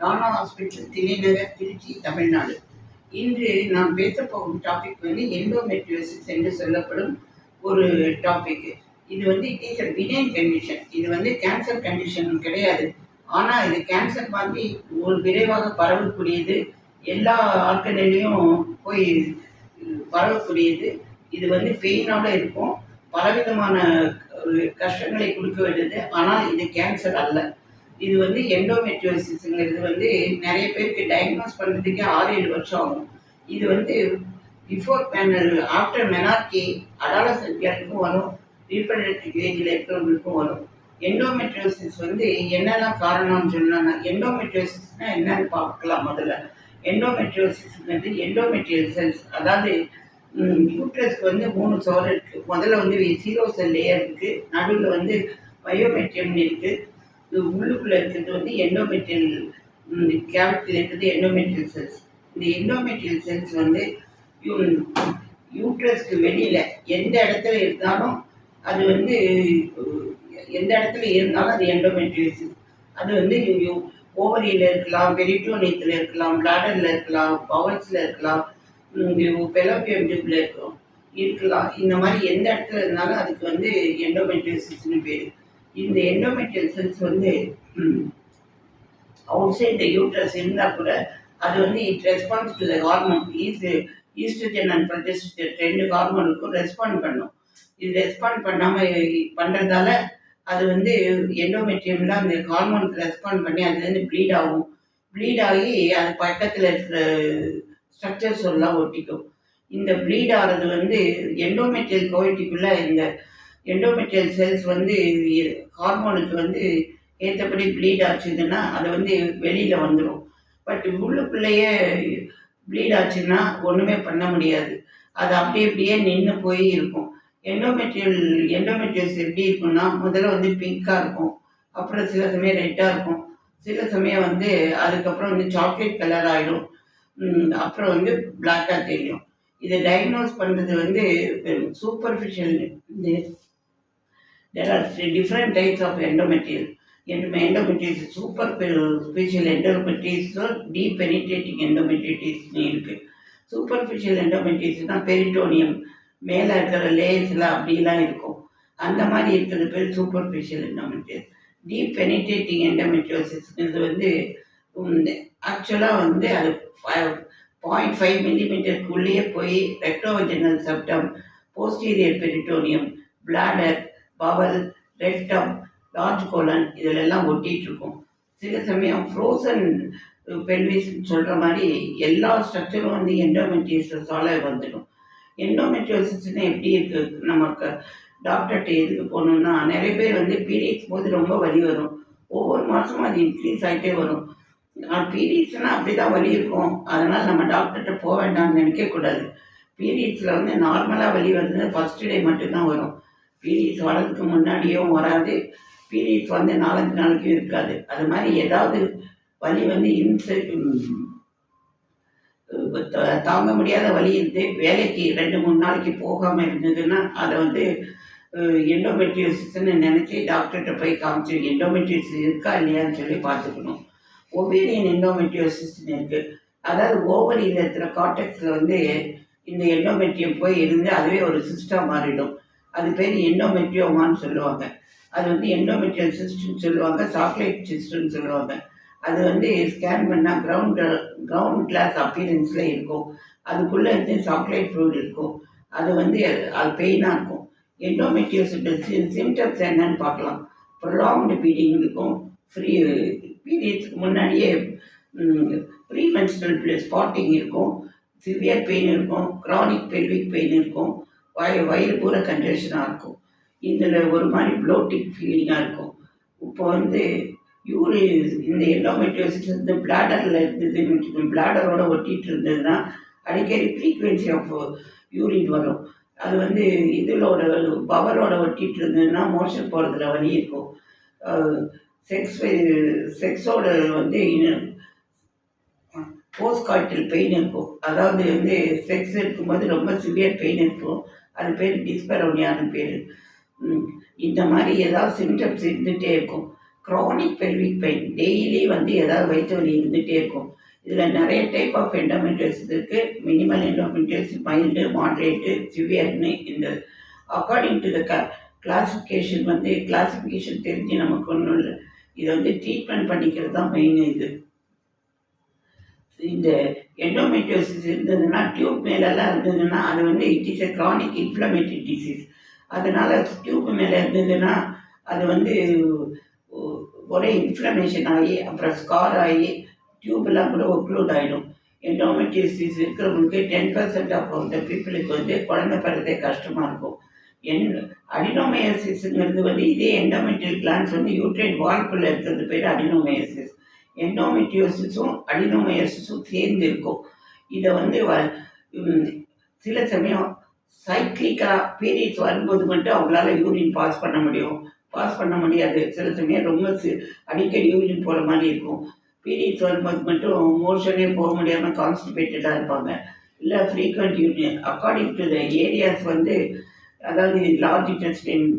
நானா ஹாஸ்பிட்டல் திணைநகர் திருச்சி தமிழ்நாடு. இன்று நான் பேசப் போகும் டாபிக் வந்து எண்டோமெட்ரியோசிஸ் என்று சொல்லப்படும் ஒரு டாபிக் இது வந்து it is a benign condition இது வந்து கேன்சர் கண்டிஷன் கிடையாது. ஆனால் இது கேன்சர் மாதிரி ஒரு விரைவாக பரவக்கூடியது. எல்லா ஆட்களிலையும் போய் பரவக்கூடியது. இது வந்து பெயினோட இருக்கும். பலவிதமான கஷ்டங்களை கொடுக்க வேண்டியது. ஆனால் இது கேன்சர் அல்ல. இது வந்து எண்டோமெட்ரியோசிஸ்ங்கிறது வந்து நிறைய பேருக்கு டயக்னோஸ் பண்ணுறதுக்கே ஆறு ஏழு வருஷம் ஆகும். இது வந்து பிஃபோர் பேனல் ஆஃப்டர் மெனார்கி அடாலசன் கேர்ளுக்கும் வரும். ரீப்ரடக்டிவ் ஏஜில் இருக்கிறவங்களுக்கும் வரும். எண்டோமெட்ரியோசிஸ் வந்து என்னெல்லாம் காரணம்னு சொன்னாங்க எண்டோமெட்ரியோசிஸ்னால் என்னன்னு பார்க்கலாம் முதல்ல. எண்டோமெட்ரியோசிஸ்ங்கிறது எண்டோமெட்ரியல் செல்ஸ் அதாவது யூட்ரஸ்க்கு வந்து மூணு சோறு இருக்குது முதல்ல வந்து ஜீரோ செல் லேயர் இருக்குது நடுவில் வந்து பயோமெட்ரியம்னு இருக்குது உள்ளுக்குள்ளே இருக்கிறது வந்து எண்டோமெட்ரியல் கேவிட்டியில் இருக்கிறது எண்டோமெட்ரியல் செல்ஸ் இந்த எண்டோமெட்ரியல் செல்ஸ் வந்து யூட்ரஸ்க்கு வெளியில் எந்த இடத்துல இருந்தாலும் அது வந்து எந்த இடத்துல இருந்தாலும் அது எண்டோமெட்ரியோசிஸ் அது வந்து ஓவரியில் இருக்கலாம் பெரிட்டோனியத்தில் இருக்கலாம் பிளாடரில் இருக்கலாம் பவல்ஸில் இருக்கலாம் பெலோபியம் டியூப்ல இருக்கும் இருக்கலாம் இந்த மாதிரி எந்த இடத்துல இருந்தாலும் அதுக்கு வந்து எண்டோமெட்ரியோசிஸ்னு பேர். இந்த எண்டோமெட்ரியல் செல்ஸ் வந்து அவுட் சைட் த யூட்ரஸ் இருந்தால் கூட அது வந்து it response to the hormone is estrogen and progesterone ரெண்டு ஹார்மோனுக்கும் ரெஸ்பாண்ட் பண்ணும். இது ரெஸ்பாண்ட் பண்ணாமல் பண்ணுறதால அது வந்து எண்டோமெட்ரியம்ல அந்த ஹார்மோனுக்கு ரெஸ்பாண்ட் பண்ணி அதுலேருந்து ப்ளீட் ஆகும். ப்ளீட் ஆகி அது பக்கத்தில் இருக்கிற ஸ்ட்ரக்சர்ஸ் எல்லாம் ஒட்டிக்கும். இந்த ப்ளீட் ஆகிறது வந்து எண்டோமெட்ரியல் கோயிட்டிக்குள்ளே இந்த எண்டோமெட்ரியல் செல்ஸ் வந்து ஹார்மோனுக்கு வந்து ஏற்றபடி ப்ளீட் ஆச்சுதுன்னா அது வந்து வெளியில் வந்துடும் பட் உள்ளுக்குள்ளேயே ப்ளீட் ஆச்சுன்னா ஒன்றுமே பண்ண முடியாது. அது அப்படியே அப்படியே நின்று போய் இருக்கும். எண்டோமெட்ரியல் எண்டோமெட்ரியல்ஸ் எப்படி இருக்கும்னா முதல்ல வந்து பிங்காக இருக்கும். அப்புறம் சில சமயம் ரெட்டாக இருக்கும். சில சமயம் வந்து அதுக்கப்புறம் வந்து சாக்லேட் கலர் ஆகிடும் அப்புறம் வந்து பிளாக்காக தெரியும். இதை டயக்னோஸ் பண்ணுறது வந்து superficial there are different types of என் Endometritis superficial endometriosis deep penetrating இருக்குது சூப்பர் சூப்பர்ஃபிஷியல் எண்டோமெட்ரிஸ்னால் பெரிட்டோனியம் மேலே இருக்கிற லேயர்ஸில் அப்படிலாம் இருக்கும். அந்த மாதிரி இருக்கிறது பேர் சூப்பர்ஃபிஷியல் எண்டோமெட்ரிஸ் டீப் பெனிடேட்டிங் எண்டோமெட்ரியோசிஸ்ங்கிறது வந்து ஆக்சுவலாக வந்து அது பாயிண்ட் ஃபைவ் மில்லிமீட்டருக்குள்ளேயே போய் rectovaginal septum posterior peritoneum bladder bowel rectum large colon இதிலெல்லாம் ஒட்டிகிட்டு இருக்கும் சில சமயம் ஃப்ரோசன் பெல்விஸ் சொல்கிற மாதிரி எல்லா ஸ்ட்ரக்சரும் வந்து எண்டோமெட்ரியோசிஸால் வந்துடும். எண்டோமெட்ரியோசிஸ்னு எப்படி இருக்குது நமக்கு டாக்டர்கிட்ட எதுக்கு போகணுன்னா நிறைய பேர் வந்து பீரியட்ஸ் போது ரொம்ப வலி வரும். ஒவ்வொரு மாதமும் அது இன்க்ரீஸ் ஆகிட்டே வரும். பீரியட்ஸ்னால் அப்படி தான் வலி இருக்கும். அதனால் நம்ம டாக்டர்கிட்ட போக வேண்டாம்னு நினைக்கக்கூடாது பீரியட்ஸில் வந்து நார்மலாக வலி வருது ஃபஸ்ட்டு டே மட்டும்தான் வரும். பீரியட்ஸ் வரதுக்கு முன்னாடியும் வராது. பீரியட்ஸ் வந்து நாலஞ்சு நாளைக்கும் இருக்காது. அது மாதிரி ஏதாவது வலி வந்து இன்சை தாங்க முடியாத வலி இருந்து வேலைக்கு ரெண்டு மூணு நாளைக்கு போகாமல் இருந்ததுன்னா அதை வந்து எண்டோமெட்ரியோசிஸ்ன்னு நினச்சி டாக்டர்கிட்ட போய் காமிச்சு எண்டோமெட்ரியோசிஸ் இருக்கா இல்லையான்னு சொல்லி பார்த்துக்கணும். ஒவேரியன் எண்டோமெட்ரியோசிஸ்ன்னு இருக்குது அதாவது ஓவரியில் இருக்கிற காட்டெக்ஸில் வந்து இந்த எண்டோமெட்ரியம் போய் இருந்து அதுவே ஒரு சிஸ்டம் மாறிடும். அது பேர் எண்டோமெட்ரியோமான்னு சொல்லுவாங்க. அது வந்து எண்டோமெட்ரியல் சிஸ்டம்னு சொல்லுவாங்க சாக்லேட் சிஸ்டம்னு சொல்லுவாங்க. அது வந்து ஸ்கேன் பண்ணால் கிரவுண்ட் கிரவுண்ட் கிளாஸ் அப்பீரன்ஸில் இருக்கும். அதுக்குள்ளே வந்து சாக்லேட் ஃப்ளூட் இருக்கும். அது வந்து அது பெயினாக இருக்கும். எண்டோமெட்ரியோசிஸ் சிம்டம்ஸ் என்னன்னு பார்க்கலாம். ப்ரொலாங்டு பீடிங் இருக்கும். ஃப்ரீ பீரியட்ஸ்க்கு முன்னாடியே ப்ரீ மென்ஸ்ட்ரல் ஸ்பாட்டிங் இருக்கும். சிவியர் பெயின் இருக்கும். க்ரானிக் பெல்விக் பெயின் இருக்கும். வய வயிறு பூரா கன்ஜெஷனாக இருக்கும். இதில் ஒரு மாதிரி ப்ளோட்டிங் ஃபீலிங்காக இருக்கும். இப்போ வந்து யூரி இந்த எண்டோமெட்ரியோசிஸ் வந்து பிளாடரில் இருந்ததுன்னு வச்சுக்கோங்க பிளாடரோட ஒட்டிகிட்டு இருந்ததுன்னா அடிக்கடி ஃப்ரீக்வன்சி ஆஃப் யூரின் வரும். அது வந்து இதிலோட பவரோட ஒட்டிகிட்டு இருந்ததுன்னா மோஷன் போகிறதுல வழி இருக்கும். செக்ஸ் செக்ஸோட வந்து போஸ்ட் காய்ச்சல் பெயின் இருக்கும். அதாவது வந்து செக்ஸ் இருக்கும்போது ரொம்ப சிவியர் பெயின் இருக்கும். அது பேர் டிஸ்பெரோனியான்னு பேர். இந்த மாதிரி ஏதாவது சிம்டம்ஸ் இருந்துகிட்டே இருக்கும். க்ரானிக் பெல்விக் பெயின் டெய்லி வந்து ஏதாவது வயிற்று வலி இருந்துகிட்டே இருக்கும். இதில் நிறைய டைப் ஆஃப் எண்டோமெட்ரியோசிஸ் இருக்குது மினிமல் எண்டோமெட்ரியோசிஸ் மைல்டு மாட்ரேட்டு சிவியர்னு இந்த அக்கார்டிங் டு த க கிளாசிஃபிகேஷன் வந்து கிளாசிஃபிகேஷன் தெரிஞ்சு நமக்கு ஒன்றும் இல்லை. இதை வந்து ட்ரீட்மெண்ட் பண்ணிக்கிறது தான் மெயின் இது. இந்த எண்டோமெட்ரியோசிஸ் இருந்ததுன்னா டியூப் மேலெல்லாம் இருந்ததுன்னா அது வந்து it is a chronic inflammatory disease அதனால் டியூப் மேலே இருந்ததுன்னா அது வந்து ஒரே இன்ஃப்ளமேஷன் ஆகி அப்புறம் ஸ்கார் ஆகி டியூப்லாம் கூட ஒக்ளூட் ஆகிடும் எண்டோமெட்ரியோசிஸ் இருக்கிறவங்களுக்கு டென் பர்சன்ட் ஆஃப் அந்த பீப்புளுக்கு வந்து குழந்தை பிறதே கஷ்டமாக இருக்கும். என் அடினோமயோசிஸ்ங்கிறது வந்து இதே எண்டோமெட்ரியல் கிளான்ஸ் வந்து யூட்ரைன் வால்குள்ளே இருக்கிறது பேர் அடினோமயோசிஸ் எண்டோமெட்ரியோசிஸும் அடினோமயோசிஸும் சேர்ந்து இருக்கும் இதை வந்து வ- சில சமயம் சைக்ளிக்காக பீரியட்ஸ் வரும்போது மட்டும் அவங்களால யூரின் பாஸ் பண்ண முடியும். பாஸ் பண்ண முடியாது. சில சமயம் ரொம்ப அடிக்கடி யூரின் போகிற மாதிரி இருக்கும். பீரியட்ஸ் வரும்போது மட்டும் மோஷனே போக முடியாமல் கான்ஸ்டிபேட்டடாக இருப்பாங்க. இல்லை frequent urine according to the areas வந்து அதாவது லார்ஜ் இன்டெஸ்டின்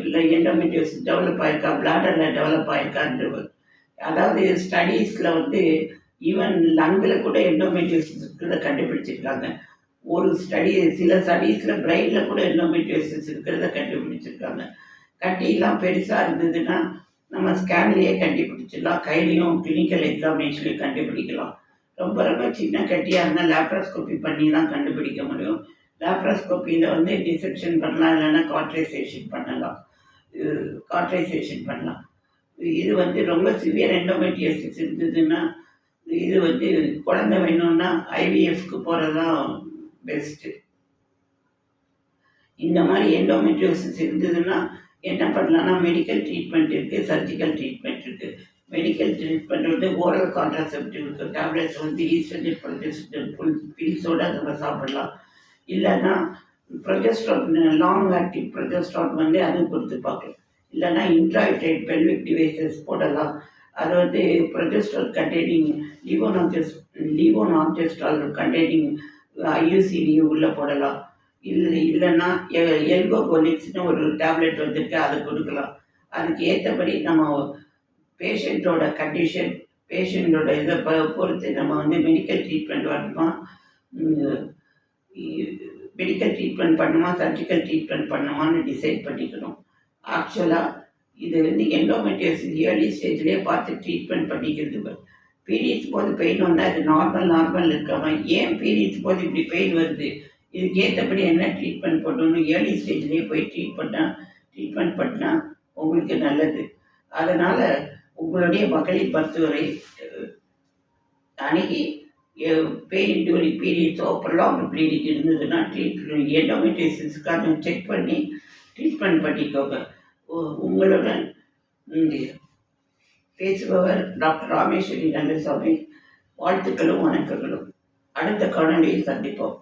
இல்லை எண்டோமெட்ரியோஸ் டெவலப் ஆயிருக்கா? பிளாடரில் டெவலப் ஆயிருக்கான்ற அதாவது ஸ்டடீஸில் வந்து ஈவன் லங்கில் கூட எண்டோமெட்ரியோசிஸ் இருக்கிறத கண்டுபிடிச்சிருக்காங்க. ஒரு ஸ்டடி சில ஸ்டடீஸில் பிரெயினில் கூட எண்டோமெட்ரியோசிஸ் இருக்கிறத கண்டுபிடிச்சிருக்காங்க. கட்டியெல்லாம் பெருசாக இருந்ததுன்னா நம்ம ஸ்கேன்லேயே கண்டுபிடிச்சிடலாம். கையிலையும் கிளினிக்கல் எக்ஸாமினேஷன்லையும் கண்டுபிடிக்கலாம். ரொம்ப ரொம்ப சின்ன கட்டியாக இருந்தால் லேப்ராஸ்கோபி பண்ணி தான் கண்டுபிடிக்க முடியும். லேப்ராஸ்கோப்பியில் வந்து டிசெப்ஷன் பண்ணலாம் இல்லைன்னா காட்ரைசேஷன் பண்ணலாம். காட்ரைசேஷன் பண்ணலாம். இது வந்து ரொம்ப சிவியர் எண்டோமெட்ரியோசிஸ் இருந்ததுன்னா இது வந்து குழந்தை வேணும்னா ஐவிஎஃப்க்கு போகிறது தான் பெஸ்ட்டு இந்த மாதிரி எண்டோமெட்ரியோசிஸ் இருந்ததுன்னா என்ன பண்ணலாம்னா மெடிக்கல் ட்ரீட்மெண்ட் இருக்குது சர்ஜிக்கல் ட்ரீட்மெண்ட் இருக்குது மெடிக்கல் ட்ரீட்மெண்ட் வந்து ஓரல் கான்ட்ராசெப்டிவ் இருக்குது டேப்லெட்ஸ் வந்து ஈஸ்டர்ஜன் ப்ரொஜெஸ்டன் ஃபுல் பில்ஸோட நம்ம சாப்பிடலாம். இல்லைன்னா ப்ரொஜெஸ்ட்ரான் லாங் ஆக்டிவ் ப்ரொஜெஸ்ட்ரான் வந்து அதுவும் கொடுத்து பார்க்கலாம். இல்லைன்னா இன்ட்ராய்டைட் பெல்விக் டிவைசஸ் போடலாம். அது வந்து ப்ரொஜெஸ்ட்ரால் கண்டெய்னிங் லிவோனாஜெஸ் லீவோனாஜெஸ்ட்ரால் கண்டெய்னிங் ஐயூசிடி உள்ளே போடலாம். இல்லை இல்லைன்னா எல்கோகோலிக்ஸ்னு ஒரு டேப்லெட் வந்துருக்கு அதை கொடுக்கலாம். அதுக்கு ஏற்றபடி நம்ம பேஷண்ட்டோட கண்டிஷன் பேஷண்ட்டோட இதை ப- பொறுத்து நம்ம வந்து மெடிக்கல் ட்ரீட்மெண்ட் வரணுமா? மெடிக்கல் ட்ரீட்மெண்ட் பண்ணுமா? சர்ஜிக்கல் ட்ரீட்மெண்ட் பண்ணுமான்னு டிசைட் பண்ணிக்கணும். ஆக்சுவலாக இது வந்து எண்டோமெட்ரியோசிஸ் இயர்லி ஸ்டேஜ்லேயே பார்த்து ட்ரீட்மெண்ட் பண்ணிக்கிறது பீரியட்ஸ் போது பெயின் வந்தால் அது நார்மல் நார்மல் இருக்காம ஏன் பீரியட்ஸ் போது இப்படி பெயின் வருது? இதுக்கு ஏற்றபடி என்ன ட்ரீட்மெண்ட் பண்ணணும் ஏர்லி ஸ்டேஜ்லேயே போய் ட்ரீட் பண்ணால் ட்ரீட்மெண்ட் பண்ணால் உங்களுக்கு நல்லது. அதனால் உங்களுடைய மகளிர் மருத்துவரை அணுகி பெயின் டியூரிங் பீரியட்ஸோ ப்ரொலாங் ப்ளீடிங் இருந்ததுன்னா ட்ரீட் எண்டோமெட்ரிசிஸ்க்காக செக் பண்ணி ட்ரீட்மெண்ட் பண்ணிக்கோங்க உங்களுடன் இங்கே பேசுபவர் டாக்டர் ராமேஸ்வரி ரங்கசாமி வாழ்த்துக்களும் வணக்கங்களும். அடுத்த காணொளியில் சந்திப்போம்.